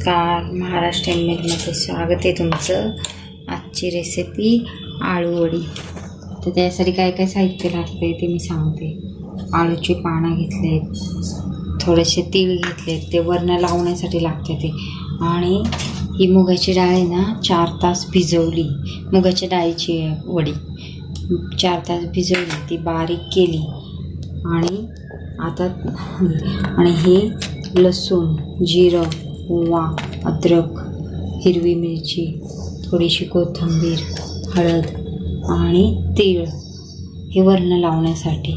नमस्कार. महाराष्ट्र मेलमध्ये स्वागत आहे तुमचं. आजची रेसिपी आळूवडी तर त्यासाठी काय काय साहित्य लागतं आहे ते मी सांगते. आळूची पानं घेतलेत थोडेसे तीळ घेतलेत ते वर्ण लावण्यासाठी लागते ते. आणि ही मुगाची डाळ आहे ना चार तास भिजवली. मुगाच्या डाळीची वडी. चार तास भिजवली ती बारीक केली. आणि आता आणि हे लसूण जिरं ओवा अद्रक हिरवी मिरची थोडीशी कोथिंबीर हळद आणि तीळ हे वर्ण लावण्यासाठी.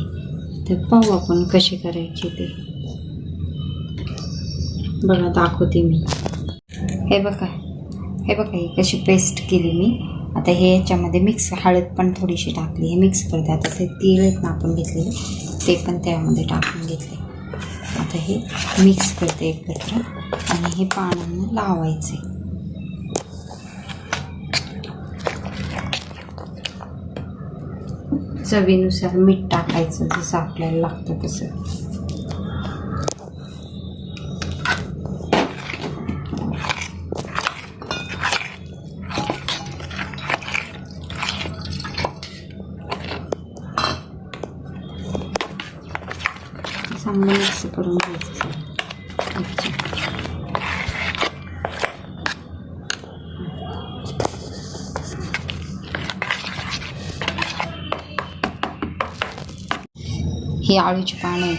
ते पाहू आपण कसे करायचे ते. बघा दाखवते मी. हे बघा हे बघा ही कशी पेस्ट केली मी. आता हे याच्यामध्ये मिक्स हळद पण थोडीशी टाकली. हे मिक्स करते. आता ते तीळ आहेत ना आपण घेतलेले ते पण त्यामध्ये टाकून घेतले. आता हे मिक्स करते एकत्र आणि हे पानांना लावायचे. चवीनुसार मीठ टाकायचं जसं आपल्याला लागतं तसं. चांगलं मिक्स करून घ्यायचं अच्छा. ही आळूची पानं आहेत.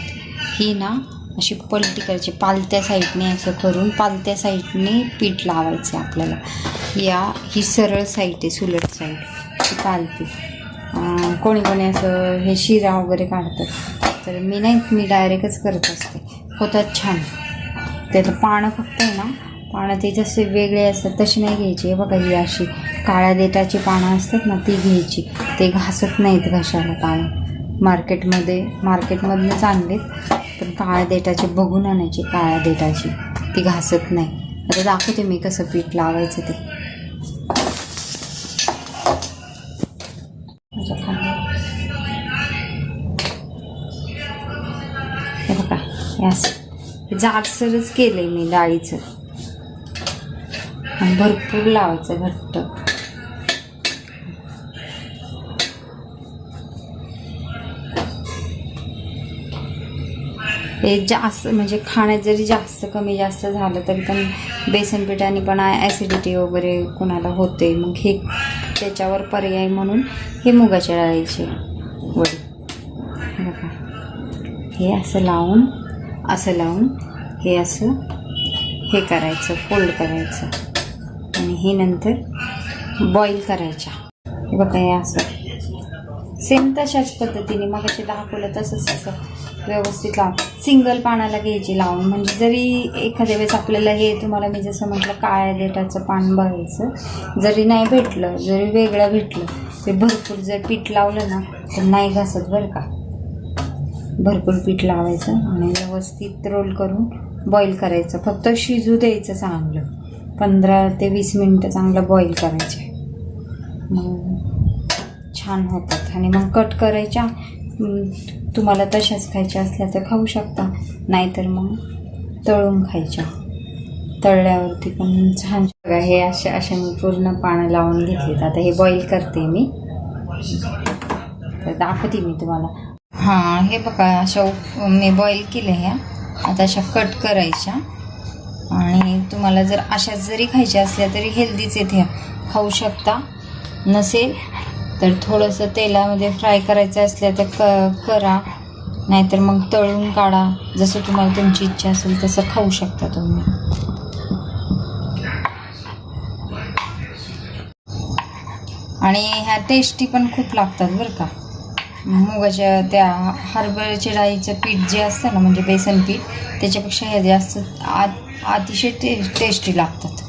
ही ना अशी पलटी करायची. पालत्या साईडने असं करून पालत्या साईडने पीठ लावायचं आपल्याला. या ही सरळ साईड आहे सुलट साईड. ही पालती. कोणी कोणी असं हे शिरा वगैरे काढतात. तर मी नाही मी डायरेक्टच करत असते. होतात छान. त्याचं पानं फक्त आहे ना पानं ते जसे वेगळे असतात तशी नाही घ्यायची. बघा ही अशी काळ्या देटाची पानं असतात ना ती घ्यायची. ते घासत नाहीत घशाला पानं. मार्केटमध्ये मार्केटमधनं चांगले पण काळ्या देटाची बघून आणायची काळ्या देटाची ती घासत नाही. आता दाखवते मी कसं पीठ लावायचं ते. बघा यास जाडसरच केलं आहे केलंय मी डाळीचं. आणि भरपूर लावायचं घट्ट. हे जास्त म्हणजे खाण्यात जरी जास्त कमी जास्त झालं तरी पण बेसन पिठाने पण ॲसिडिटी वगैरे कुणाला होते मग हे त्याच्यावर पर्याय म्हणून हे मुगाच्या डाळीचे वडी हे बघा हे असं लावून असं लावून हे असं हे करायचं फोल्ड करायचं. आणि हे नंतर बॉईल करायच्या. हे बघा हे असं. सेम तशाच पद्धतीने मग असे दाखवलं तसंच असं व्यवस्थित लावून. सिंगल पानाला घ्यायची लावून. म्हणजे जरी एखाद्या वेळेस आपल्याला हे तुम्हाला मी जसं म्हटलं काळ्या देठाचं पान बघायचं जरी नाही भेटलं जरी वेगळं भेटलं ते भरपूर जर पीठ लावलं ना तर नाही घासत बरं का. भरपूर पीठ लावायचं आणि व्यवस्थित रोल करून बॉईल करायचं. फक्त शिजू द्यायचं चांगलं. पंधरा ते वीस मिनटं चांगलं बॉईल करायचे. मग छान होतात. आणि मग कट करायच्या. तुम्हाला तशाच खायच्या असल्या तर खाऊ शकता. नाहीतर मग तळून खायच्या. तळल्यावरती पण छान बघा हे असे असे मी पूर्ण पानं लावून घेतलेत. आता हे बॉईल करते मी. तर दाखवते मी तुम्हाला. हां हे बघा अशा मी बॉईल केल्या ह्या. आता अशा कट करायच्या. आणि तुम्हाला जर अशा जरी खायच्या असल्या तरी हेल्दीच येते ह्या. खाऊ शकता. नसेल तर थोडंसं तेलामध्ये फ्राय करायचं असल्या तर क करा. नाहीतर मग तळून काढा. जसं तुम्हाला तुमची इच्छा असेल तसं खाऊ शकता तुम्ही. आणि ह्या टेस्टी पण खूप लागतात बरं का. मुगाच्या त्या हरभऱ्याच्या डाळीचं पीठ जे असतं ना म्हणजे बेसन पीठ त्याच्यापेक्षा हे जास्त आ अतिशय टे टेस्टी लागतात.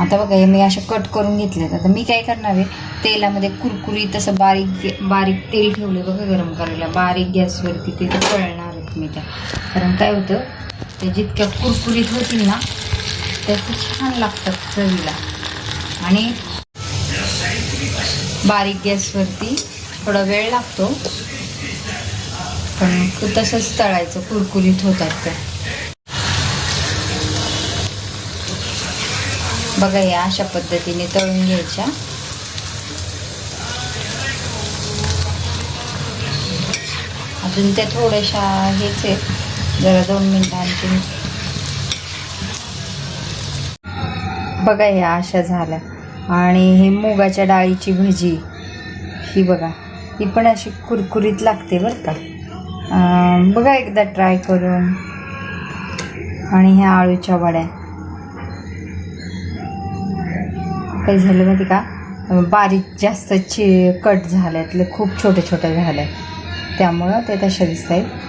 आता बघा हे मी अशा कट करून घेतलेत आता मी काय करणार आहे तेलामध्ये कुरकुरी तसं बारीक बारीक तेल ठेवले बघा गरम करायला. बारीक गॅसवरती ते तळणार आहेत मी त्या. कारण काय होतं ते जितक्या कुरकुरीत होतील ना त्याचं छान लागतात चवीला. आणि बारीक गॅसवरती थोडा वेळ लागतो. पण तसंच तळायचं कुरकुरीत होतात त्या बघा या अशा पद्धतीने तळून घ्यायच्या. अजून त्या थोड्याशा हेच आहेत. जरा दोन मिनिटांची. आणखी बघा या अशा झाल्या. आणि हे मुगाच्या डाळीची भजी. ही बघा. ही पण अशी कुरकुरीत लागते बरं का. बघा एकदा ट्राय करून. आणि ह्या आळूच्या वड्या. काही झालं माहिती का? बारीक जास्त ची कट झाल्यातले खूप छोटे छोटे झाले. त्यामुळं ते तशा दिसत आहेत